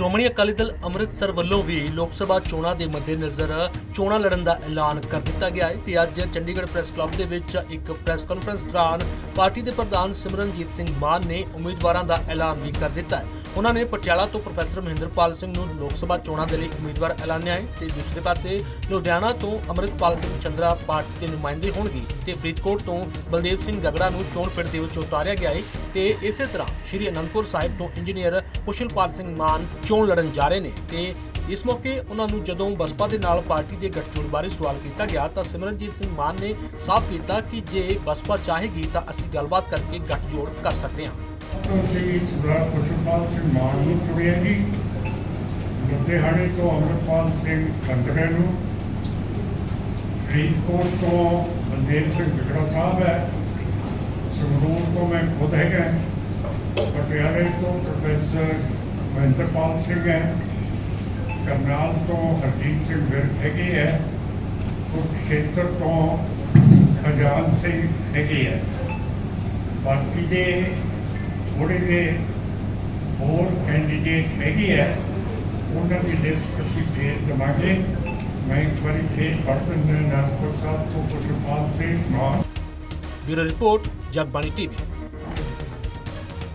ਸ਼੍ਰੋਮਣੀ ਅਕਾਲੀ ਦਲ ਅੰਮ੍ਰਿਤਸਰ ਵੱਲੋਂ ਵੀ ਲੋਕ ਸਭਾ ਚੋਣਾਂ ਦੇ ਮੱਦੇਨਜ਼ਰ ਚੋਣਾਂ ਲੜਨ ਦਾ ਐਲਾਨ ਕਰ ਦਿੱਤਾ ਗਿਆ ਹੈ ਤੇ ਅੱਜ ਚੰਡੀਗੜ੍ਹ ਪ੍ਰੈਸ ਕਲੱਬ ਦੇ ਵਿੱਚ ਇੱਕ ਪ੍ਰੈਸ ਕਾਨਫਰੰਸ ਦੌਰਾਨ ਪਾਰਟੀ ਦੇ ਪ੍ਰਧਾਨ ਸਿਮਰਨਜੀਤ ਸਿੰਘ ਮਾਨ ਨੇ ਉਮੀਦਵਾਰਾਂ ਦਾ ਐਲਾਨ ਵੀ ਕਰ ਦਿੱਤਾ ਹੈ। ਉਹਨਾਂ ਨੇ ਪਟਿਆਲਾ ਤੋਂ ਪ੍ਰੋਫੈਸਰ ਮਹਿੰਦਰਪਾਲ ਸਿੰਘ ਨੂੰ ਲੋਕ ਸਭਾ ਚੋਣਾਂ ਦੇ ਲਈ ਉਮੀਦਵਾਰ ਐਲਾਨਿਆ ਹੈ ਤੇ ਦੂਸਰੇ ਪਾਸੇ ਲੁਧਿਆਣਾ ਤੋਂ ਅਮਰਿਤਪਾਲ ਸਿੰਘ ਚੰਦਰਾ ਪਾਰਟੀ ਦੇ ਨੁਮਾਇੰਦੇ ਹੋਣਗੇ ਤੇ ਫਰੀਦਕੋਟ ਤੋਂ ਬਲਦੇਵ ਸਿੰਘ ਗਗੜਾ ਨੂੰ ਚੋਣ ਪਿੰਡ ਦੇ ਵਿੱਚ ਉਤਾਰਿਆ ਗਿਆ ਹੈ ਤੇ ਇਸੇ ਤਰ੍ਹਾਂ ਸ਼੍ਰੀ ਅਨੰਦਪੁਰ ਸਾਹਿਬ ਤੋਂ ਇੰਜੀਨੀਅਰ ਕੁਸ਼ਲਪਾਲ ਸਿੰਘ ਮਾਨ ਚੋਣ ਲੜਨ ਜਾ ਰਹੇ ਨੇ ਤੇ ਇਸ ਮੌਕੇ ਉਹਨਾਂ ਨੂੰ ਜਦੋਂ ਬਸਪਾ ਦੇ ਨਾਲ ਪਾਰਟੀ ਦੇ ਗੱਠਜੋੜ ਬਾਰੇ ਸਵਾਲ ਕੀਤਾ ਗਿਆ ਤਾਂ ਸਿਮਰਨਜੀਤ ਸਿੰਘ ਮਾਨ ਨੇ ਸਾਫ਼ ਕੀਤਾ ਕਿ ਜੇ ਬਸਪਾ ਚਾਹੇਗੀ ਤਾਂ ਅਸੀਂ ਗੱਲਬਾਤ ਕਰਕੇ ਗੱਠਜੋੜ ਕਰ ਸਕਦੇ ਹਾਂ। ਤੋਂ ਸ੍ਰੀ ਸਰਦਾਰ ਖੁਸ਼ਪਾਲ ਸਿੰਘ ਮਾਨ ਨੂੰ ਚੁਣਿਆ ਜੀ। ਲੁਧਿਆਣੇ ਤੋਂ ਅਮਰਪਾਲ ਸਿੰਘ ਖੰਡਰੇ ਨੂੰ। ਫਰੀਦਕੋਟ ਤੋਂ ਬਲਦੇਵ ਸਿੰਘ ਵਿਗੜਾ ਸਾਹਿਬ ਹੈ। ਸੰਗਰੂਰ ਤੋਂ ਮੈਂ ਖੁਦ ਹੈਗਾ। ਪਟਿਆਲੇ ਤੋਂ ਪ੍ਰੋਫੈਸਰ ਮਹਿੰਦਰਪਾਲ ਸਿੰਘ ਹੈ। ਕਰਨਾਲ ਤੋਂ ਹਰਜੀਤ ਸਿੰਘ ਵਿਰਕ ਹੈਗੇ ਹੈ। ਕੁਰਕਸ਼ੇਤਰ ਤੋਂ ਖਜਾਨ ਸਿੰਘ ਹੈਗੇ ਹੈ। ਬਾਕੀ ਦੇ ਥੋੜੇ ਜਿਹੇ ਹੋਰ ਕੈਂਡੀਡੇਟ ਹੈਗੇ ਹੈ ਉਹਨਾਂ ਦੀ ਲਿਸਟ ਅਸੀਂ ਭੇਜ ਦੇਵਾਂਗੇ। ਮੈਂ ਇੱਕ ਵਾਰੀ ਫੇਰ ਪੜ੍ਹ ਦਿੰਦਾ ਨਾਗਪੁਰ ਸਾਹਿਬ ਤੋਂ Kushpal Singh Mann bureau report, Jagbani TV.